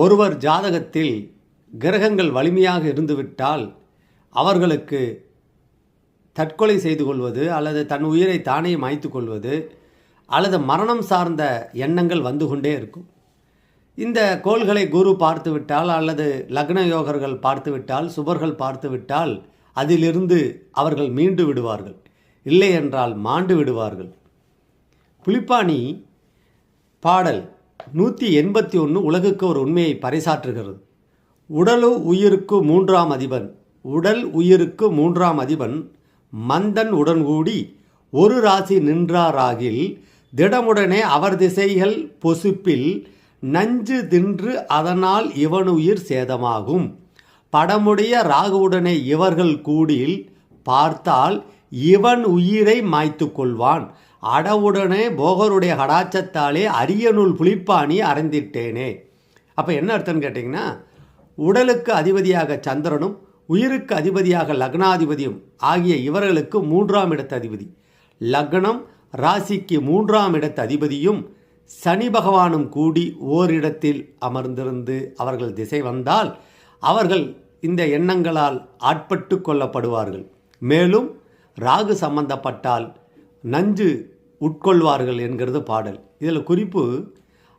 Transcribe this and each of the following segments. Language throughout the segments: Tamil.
ஒருவர் ஜாதகத்தில் கிரகங்கள் வலிமையாக இருந்துவிட்டால் அவர்களுக்கு தற்கொலை செய்து கொள்வது அல்லது தன் உயிரை தானே மாய்த்து கொள்வது அல்லது மரணம் சார்ந்த எண்ணங்கள் வந்து கொண்டே இருக்கும். இந்த கோள்களை குரு பார்த்துவிட்டால் அல்லது லக்ன யோகர்கள் பார்த்துவிட்டால் சுபர்கள் பார்த்துவிட்டால் அதிலிருந்து அவர்கள் மீண்டு விடுவார்கள். இல்லை என்றால் மாண்டு விடுவார்கள். புலிப்பாணி பாடல் நூற்றி எண்பத்தி ஒன்று உலகுக்கு ஒரு உண்மையை பறைசாற்றுகிறது. உடலு உயிருக்கு மூன்றாம் அதிபன் உடல் உயிருக்கு மூன்றாம் அதிபன் மந்தன் உடன்கூடி ஒரு ராசி நின்றாராகில் திடமுடனே அவர் திசைகள் பொசுப்பில் நஞ்சு தின்று அதனால் இவனுயிர் சேதமாகும். படமுடைய ராகுவுடனே இவர்கள் கூடில் பார்த்தால் இவன் உயிரை மாய்த்து கொள்வான் அடவுடனே போகருடைய கடாச்சத்தாலே அரியநூல் புளிப்பாணி அறைந்திட்டேனே. அப்போ என்ன அர்த்தம்னு கேட்டிங்கன்னா உடலுக்கு அதிபதியாக சந்திரனும் உயிருக்கு அதிபதியாக லக்னாதிபதியும் ஆகிய இவர்களுக்கு மூன்றாம் இடத்து அதிபதி. லக்னம் ராசிக்கு மூன்றாம் இடத்து அதிபதியும் சனி பகவானும் கூடி ஓரிடத்தில் அமர்ந்திருந்து அவர்கள் திசை வந்தால் அவர்கள் இந்த எண்ணங்களால் ஆட்பட்டு கொள்ளப்படுவார்கள். மேலும் ராகு சம்பந்தப்பட்டால் நஞ்சு உட்கொள்வார்கள் என்கிறது பாடல். இதில் குறிப்பு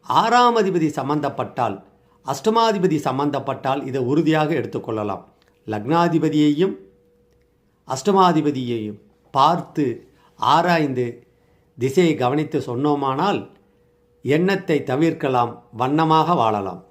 ஆறாம் அதிபதி சம்பந்தப்பட்டால் அஷ்டமாதிபதி சம்பந்தப்பட்டால் இதை உறுதியாக எடுத்துக்கொள்ளலாம் லக்னாதிபதியையும் அஷ்டமாதிபதியையும் பார்த்து ஆராய்ந்து திசையை கவனித்து சொன்னோமானால் எண்ணத்தை தவிர்க்கலாம் வண்ணமாக வாழலாம்.